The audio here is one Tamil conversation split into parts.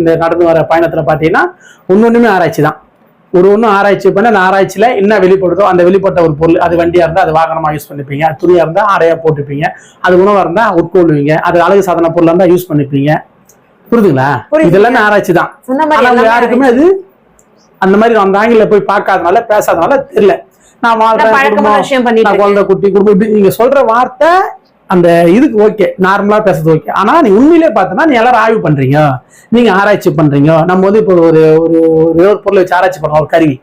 இந்த நடந்து வர பயணத்துல பாத்தீங்கன்னா ஒன்னொண்ணுமே ஆராய்ச்சி தான். ஒரு ஒன்றும் ஆராய்ச்சி பண்ண அந்த ஆராய்ச்சியில என்ன வெளிப்படுதோ அந்த வெளிப்பட்ட ஒரு பொருள் அது வண்டியா இருந்தா அது வாகனமா யூஸ் பண்ணிப்பீங்க. அது துணியா இருந்தா ஆடையா போட்டுப்பீங்க. அது உணவா இருந்தா உட்கொள்வீங்க அது அழகு சாதன பொருளா இருந்தா யூஸ் பண்ணிப்பீங்க. புரியுதுங்களா? புரியுது. இதெல்லாமே ஆராய்ச்சி தான். யாருக்குமே அது அந்த மாதிரி அந்த ஆங்கில போய் பார்க்காதனால பேசாதனால தெரியல. நான் வாழ்றேன் குடும்பம். குழந்தை குட்டி குடும்பம் இப்படி நீங்க சொல்ற வார்த்தை அந்த இதுக்கு ஓகே நார்மலா பேசுறது ஓகே ஆனா நீ உண்மையிலே பார்த்தனா நீ எல்லாரும் ஆய்வு பண்றீங்க. நீங்க ஆராய்ச்சி பண்றீங்க. நம்ம வந்து இப்போ ஒரு ஒரு ஒரு பொருளை வச்சு ஆராய்ச்சி பண்றோம் ஒரு கருவி.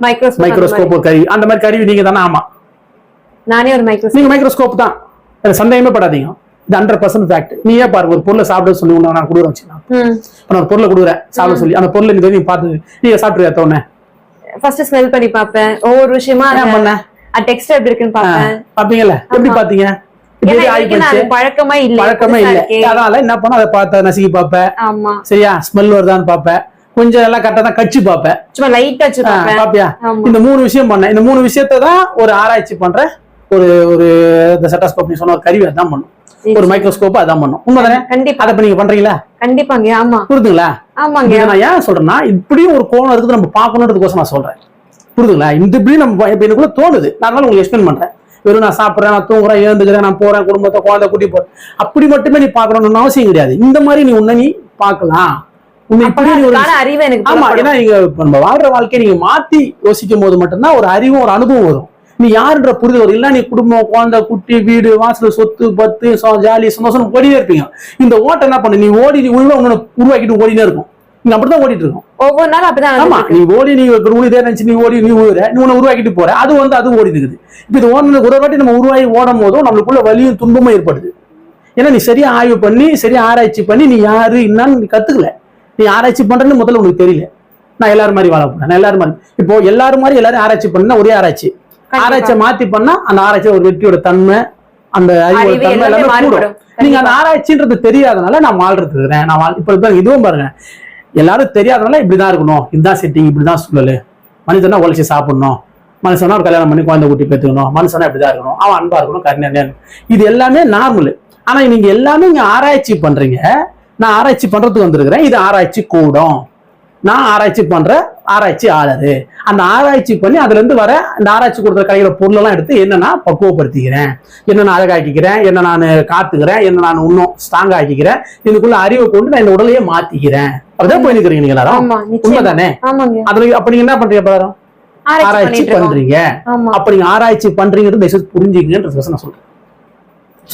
மைக்ரோஸ்கோப் ஒரு கருவி. அந்த மாதிரி கருவி நீங்க தானே ஆமா. நானே ஒரு மைக்ரோஸ்கோப் நீங்க மைக்ரோஸ்கோப் தான். சந்தேகமே படாதீங்க. இது ஹண்ட்ரட் பர்சன்ட் ஃபேக்ட் நீயே பாருங்க ஒரு பொருளை சாப்பிட சொல்லி உன்னை நான் கொடுக்குறேன் வச்சுக்கலாம். இப்ப நான் ஒரு பொருளை கொடுக்குறேன் சாப்பிட சொல்லி. அந்த பொருளை நீங்க நீங்க பார்த்து நீங்க சாப்பிட்டு தோணே ஃபர்ஸ்ட் ஸ்மெல் பண்ணி பார்ப்பேன். ஒவ்வொரு விஷயமா என்ன பண்ண? அது டெக்ஸ்டர் எப்படி இருக்குன்னு பார்ப்பேன் பாப்பீங்கல்ல? எப்படி. பாத்தீங்க? பழக்கமா இல்ல. பழக்கமே இல்ல. இருக்கே. அதனால என்ன பண்ண அதை பார்த்த நசுக்கி பார்ப்பேன். ஆமா. சரியா? ஸ்மெல் வருதான்னு பார்ப்பேன். கொஞ்சம் எல்லாம் கரெக்டா தான் கட்சி பார்ப்பேன். சும்மா பாப்பியா? இந்த மூணு விஷயம் பண்ணேன். இந்த மூணு விஷயத்தை தான் ஒரு ஆராய்ச்சி பண்ற ஒரு ஒரு இந்த செட்டஸ்கோப் நீ சொன்ன ஒரு கருவி அதான் பண்ணும். ஒரு மைக்ரோஸ்கோப் அதான் பண்ணும். உண்மைதானே? கண்டிப்பா. அதை நீங்க பண்றீங்களா? கண்டிப்பாங்க ஆமா. புரியுதுங்களா ஆமாங்க. நான் ஏன் சொல்றேன்னா இப்படியும் ஒரு கோணம் இருக்குது நம்ம பார்க்கணுன்றதுக்கோசம் நான் சொல்றேன். புரியுதுங்களா இந்த இப்படி நம்ம இப்ப எனக்குள்ள தோணுது. நான் அதனால உங்களுக்கு எக்ஸ்பிளைன் பண்றேன். வெறும் நான் சாப்பிட்றேன் நான் தூங்குறேன் ஏந்துக்கிறேன் நான் போறேன் குடும்பத்தை குழந்தை கூட்டி போறேன். அப்படி மட்டுமே நீ பார்க்கணும்னு அவசியம் கிடையாது. இந்த மாதிரி நீ உன்னை நீ பார்க்கலாம். ஆமா. ஏன்னா நீங்க நம்ம வாழ்ற வாழ்க்கையை நீங்க மாத்தி யோசிக்கும் போது மட்டும்தான் ஒரு அறிவும் ஒரு அனுபவம் வரும். நீ யாருன்ற புரிதல் வரும். இல்ல நீ குடும்பம் குழந்தை குட்டி வீடு வாசல் சொத்து பத்து ஜாலி சந்தோஷம் ஓடினே இருப்பீங்க. இந்த ஓட்டம் என்ன பண்ணு நீ ஓடி நீ உள்ள உன்னை உருவாக்கிட்டு ஓடினே இருக்கும். நீங்க அப்படிதான் ஓடிட்டு இருக்கும் ஒவ்வொரு நாளும் அப்படிதான் ஆமா நீ ஓடி நீ உழுதே நினைச்சு நீ ஓடி நீ உழுற நீ உன்னை உருவாக்கிட்டு போற. அது வந்து அது ஓடி இருக்குது இப்ப இது ஓடுனது ஒரு வாட்டி நம்ம உருவாகி ஓடும் போதும் நம்மளுக்குள்ள வலியும் துன்பமும் ஏற்படுது. ஏன்னா நீ சரியா ஆய்வு பண்ணி சரியா ஆராய்ச்சி பண்ணி நீ யாரு என்னன்னு நீ கத்துக்கல. நீ ஆராய்ச்சி பண்றேன்னு முதல்ல உனக்கு தெரியல. நான் எல்லாரும் மாதிரி வாழ போறேன். நான் எல்லாரும் மாதிரி இப்போ எல்லாரும் மாதிரி எல்லாரும் ஆராய்ச்சி பண்ணா ஒரே ஆராய்ச்சி. ஆராய்ச்சியை மாத்தி பண்ணா அந்த ஆராய்ச்சி ஒரு வெற்றியோட தன்மை அந்த அறிவோட அறிவு தன்மை எல்லாமே கூடும். நீங்க. அந்த ஆராய்ச்சின்றது தெரியாதனால நான் வாழ்றது நான் இப்ப இதுவும் பாருங்க. எல்லாரும் தெரியாதனால இப்படிதான் இருக்கணும். இதுதான் செட்டிங் இப்படிதான் சூழல். மனுஷனா உழைச்சி சாப்பிடணும். மனுஷனா ஒரு கல்யாணம் பண்ணி குழந்தை குட்டி பெற்றுக்கணும். மனுஷனா இப்படிதான் இருக்கணும். அவன் அன்பா இருக்கணும் கருணையா இது எல்லாமே நார்மல் ஆனா நீங்க எல்லாமே இங்க ஆராய்ச்சி பண்றீங்க. நான் ஆராய்ச்சி பண்றதுக்கு வந்திருக்கிறேன். இது ஆராய்ச்சி கூடம். நான் ஆராய்ச்சி பண்ற ஆராய்ச்சி ஆளரு அந்த ஆராய்ச்சி பண்ணி அதுல இருந்து வர அந்த ஆராய்ச்சி கொடுக்குற கிடைக்கிற பொருளெல்லாம் எடுத்து என்ன நான் பக்குவப்படுத்திக்கிறேன். என்ன நான் அழகாக்கிக்கிறேன் என்ன நான் காத்துக்கிறேன் என்ன நான் இன்னும் ஸ்ட்ராங் ஆக்கிக்கிறேன் இதுக்குள்ள அறிவை கொண்டு நான் இந்த உடலையே மாத்திக்கிறேன். அப்படிதான் போய் நிக்கிறீங்க நீங்க எல்லாரும். உண்மைதானே? அதுல அப்ப நீங்க என்ன பண்றீங்க எல்லாரும்? ஆராய்ச்சி பண்றீங்க. அப்ப நீங்க ஆராய்ச்சி செய்து புரிஞ்சுக்கங்கன்றது நான் சொல்றேன்.